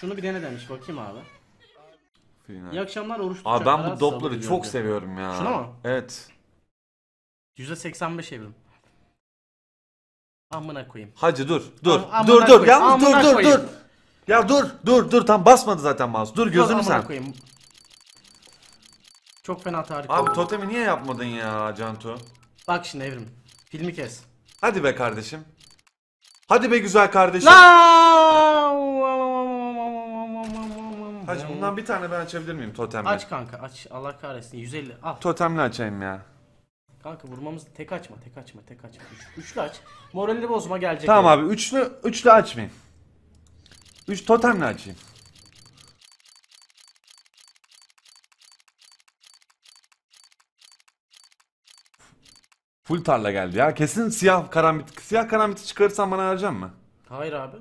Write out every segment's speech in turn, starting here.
Şunu bir dene demiş bakayım abi. Fena. İyi akşamlar oruç Abi ben bu sabır çok seviyorum ya. Şuna mı? Evet. %85 evrim. Amına koyayım. Hacı dur. Dur. Am- dur dur. koyayım, Yalnız dur dur koyayım. dur. Ya dur dur dur tam basmadı zaten mouse. Dur gözünü Amına sen. koyayım. Çok fena tarih Abi oldu. totemi niye yapmadın ya Cantu? Bak şimdi evrim. Filmi kes. Hadi be kardeşim. Hadi be güzel kardeşim. Hacı bundan bir tane ben açabilir miyim totemle? Aç kanka aç. Allah kahretsin 150 al. Totemle açayım ya. Kanka vurmamız tek açma tek açma tek açma. Üç, üçlü aç. Moralini bozma gelecek. Tamam yani. abi üçlü üçlü açmayayım. Üç totemle açayım. Full tarla geldi ya. Kesin siyah karambit. Siyah karambiti çıkarırsan bana verecek mi? Hayır abi.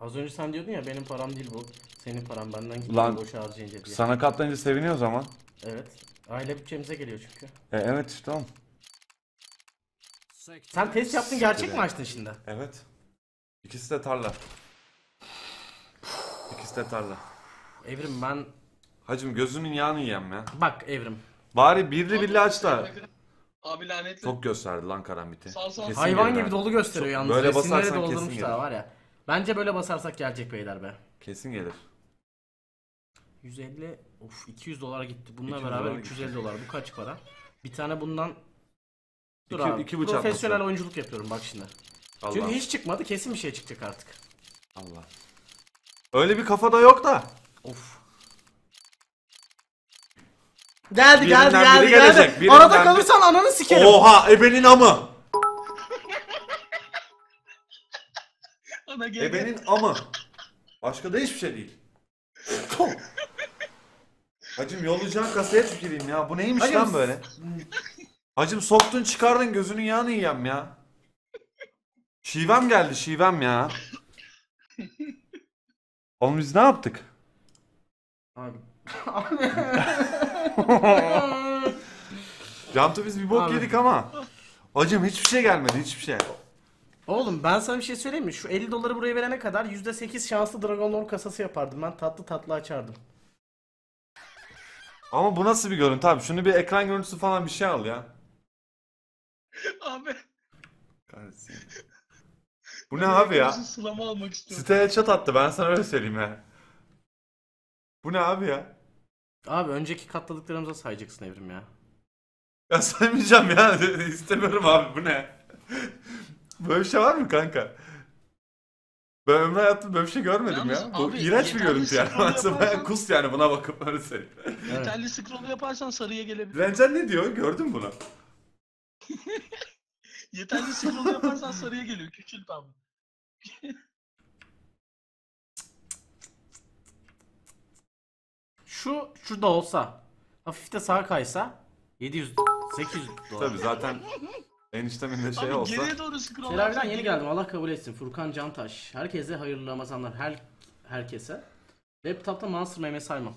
Az önce sen diyordun ya benim param değil bu. Senin paran benden gidiyor Lan, boşa harcayınca diye. Sana katlayınca seviniyor o zaman. Evet. Aile bütçemize geliyor çünkü. E, evet işte tamam. Sen test yaptın gerçek mi açtın şimdi? Evet. İkisi de tarla. İkisi de tarla. Evrim ben Hacım gözünün yağını yiyem ya. bak Evrim. Bari birli birli aç da. Abi lanetli. Çok gösterdi lan karambiti. Sağ sağ. Hayvan gibi dolu gösteriyor yalnız. Böyle Resimleri basarsan kesin gelir. var ya. Bence böyle basarsak gelecek beyler be. Kesin gelir. 150 of 200 dolar gitti. Bununla 200 beraber dolar 350 dolar. Bu kaç para? Bir tane bundan Dur İki- abi. iki bıçak Profesyonel basıyor. oyunculuk yapıyorum bak şimdi. Allah. Çünkü hiç çıkmadı. Kesin bir şey çıkacak artık. Allah. Öyle bir kafada yok da. Of. Geldi Birinden geldi geldi biri geldi. birinden Arada bir- kalırsan ananı sikerim. Oha ebenin amı. Ana gel. Ebenin amı. Başka da hiçbir şey değil. Hacım yollayacağın kasaya tüküreyim ya. Bu neymiş Hacım, lan böyle? Hacım soktun çıkardın gözünün yağını yiyem ya. Şivem geldi şivem ya. Oğlum biz ne yaptık? Abi. Cantu biz bir bok Abi. yedik ama. Hacım hiçbir şey gelmedi hiçbir şey. Oğlum ben sana bir şey söyleyeyim mi? Şu 50 doları buraya verene kadar %8 şanslı Dragon Lord kasası yapardım. Ben tatlı tatlı açardım. Ama bu nasıl bir görüntü abi? Şunu bir ekran görüntüsü falan bir şey al ya. Abi. Kahretsin. Bu ne abi ya? Sılama almak istiyorum. Siteye chat attı ben sana öyle söyleyeyim ya. Bu ne abi ya? Abi önceki katladıklarımıza sayacaksın Evrim ya. Ya saymayacağım ya. İstemiyorum abi bu ne? Böyle bir şey var mı kanka? Ben ömrü hayatımda böyle bir şey görmedim Yalnız ya. Bu abi, iğrenç bir yeterli görüntü yani. scroll sana bayağı yaparsan- kus yani buna bakıp öyle söyleyeyim. Yeterli scroll yaparsan sarıya gelebilir. Rencan ne diyor? Gördün mü bunu? Yeterli scroll yaparsan sarıya geliyor. Küçült abi. Şu şurada olsa hafif de sağa kaysa 700 800 dolar. Tabii zaten eniştemin de şey abi olsa. geriye doğru scroll Teraviden yeni geldim. Allah kabul etsin. Furkan Cantaş. Herkese hayırlı Ramazanlar. Her herkese. Laptop'ta Monster meme saymam.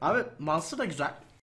Abi Monster da güzel.